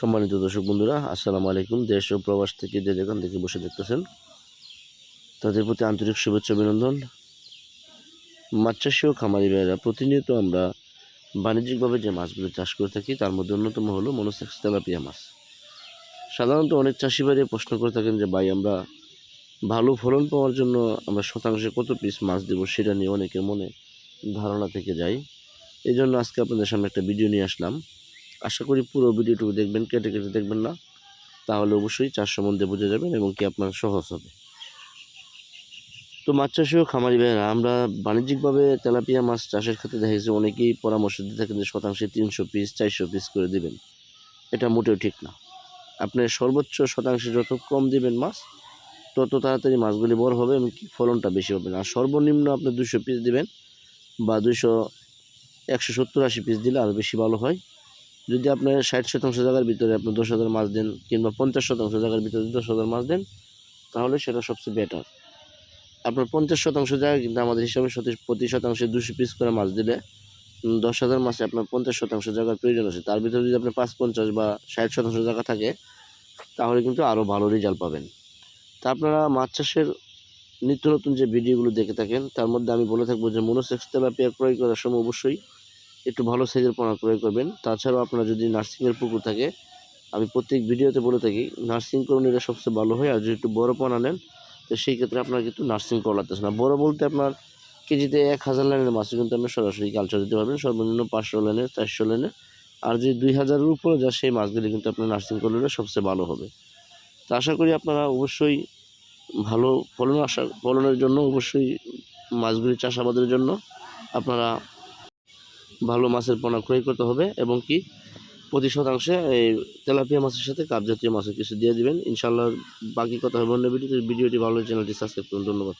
সম্মানিত দর্শক বন্ধুরা, আসসালামু আলাইকুম। দেশ ও প্রবাস থেকে যে যেখান থেকে বসে দেখতেছেন, তাদের প্রতি আন্তরিক শুভেচ্ছা, অভিনন্দন। মাছ চাষি ও খামারি ভাইয়েরা, প্রতিনিয়ত আমরা বাণিজ্যিকভাবে যে মাছগুলো চাষ করে থাকি, তার মধ্যে অন্যতম হলো মনোসেক্স তেলাপিয়া মাছ। সাধারণত অনেক চাষি ভাইরা প্রশ্ন করে থাকেন যে, ভাই, আমরা ভালো ফলন পাওয়ার জন্য আমরা শতাংশে কত পিস মাছ দেবো? সেটা নিয়ে অনেকের মনে ধারণা থেকে যায়। এই জন্য আজকে আপনাদের সামনে একটা ভিডিও নিয়ে আসলাম। আশা করি পুরো ভিডিওটুকু দেখবেন, কেটে কেটে দেখবেন না। তাহলে অবশ্যই চাষ সম্বন্ধে বুঝে যাবেন এবং কি আপনার সহজ হবে। তো মাছ চাষি ও খামারি ভাইয়েরা, আমরা বাণিজ্যিকভাবে তেলাপিয়া মাছ চাষের ক্ষেত্রে দেখা গেছে অনেকেই পরামর্শ দিয়ে থাকেন যে শতাংশে তিনশো পিস, চারশো পিস করে দিবেন। এটা মোটেও ঠিক না। আপনি সর্বোচ্চ শতাংশে যত কম দিবেন মাছ, তত তাড়াতাড়ি মাছগুলি বড় হবে এবং ফলনটা বেশি হবে। আর সর্বনিম্ন আপনি দুশো পিস দিবেন বা দুশো একশো সত্তর আশি পিস দিলে আরও বেশি ভালো হয়। যদি আপনার ষাট শতাংশ জায়গার ভিতরে আপনি দশ হাজার মাছ দেন কিংবা পঞ্চাশ শতাংশ জায়গার ভিতরে দশ হাজার মাছ দেন, তাহলে সেটা সবচেয়ে বেটার আপনার পঞ্চাশ শতাংশ জায়গায় কিন্তু আমাদের হিসাবে প্রতি শতাংশে দুশো পিস করে মাছ দিলে দশ হাজার মাসে আপনার পঞ্চাশ শতাংশ জায়গার প্রয়োজন আছে। তার ভিতরে যদি আপনার পাঁচ, পঞ্চাশ বা ষাট শতাংশ জায়গা থাকে, তাহলে কিন্তু আরও ভালো রেজাল্ট পাবেন। তা আপনারা মাছ চাষের নিত্য নতুন যে ভিডিওগুলো দেখে থাকেন, তার মধ্যে আমি বলে থাকব যে মনোসেক্স তেলাপিয়া প্রয়োগ করার সময় অবশ্যই একটু ভালো সাইজের পোনা ক্রয় করবেন। তাছাড়াও আপনার যদি নার্সিংয়ের পুকুর থাকে, আমি প্রত্যেক ভিডিওতে বলে থাকি নার্সিং করুন এটা সবচেয়ে ভালো হয়, আর যদি একটু বড় পোনা নেন, তো সেই ক্ষেত্রে আপনার কিন্তু নার্সিং করা লাগতেছে না। বড় বলতে আপনার কেজিতে এক হাজার লাইনের মাছ, কিন্তু আপনি সরাসরি কালচার দিতে পারবেন, সর্বনিম্ন পাঁচশো লাইনের, চারশো লাইনের। আর যদি দুই হাজারের উপরে যা সেই মাছগুলি কিন্তু আপনার নার্সিং করলে সবচেয়ে ভালো হবে। তো আশা করি আপনারা অবশ্যই ভালো ফলন আশা, ফলনের জন্য অবশ্যই মাছগুলি চাষাবাদের জন্য আপনারা ভালো মাছের পোনা ক্রয় করতে হবে এবং কি প্রতি শতাংশে এই তেলাপিয়া মাছের সাথে কাপ জাতীয় মাছের কিছু দিয়ে দিবেন। ইনশাল্লাহ বাকি কথা হবে অন্য ভিডিওতে। ভিডিওটি ভালো চ্যানেলটি সাবস্ক্রাইব করুন। ধন্যবাদ।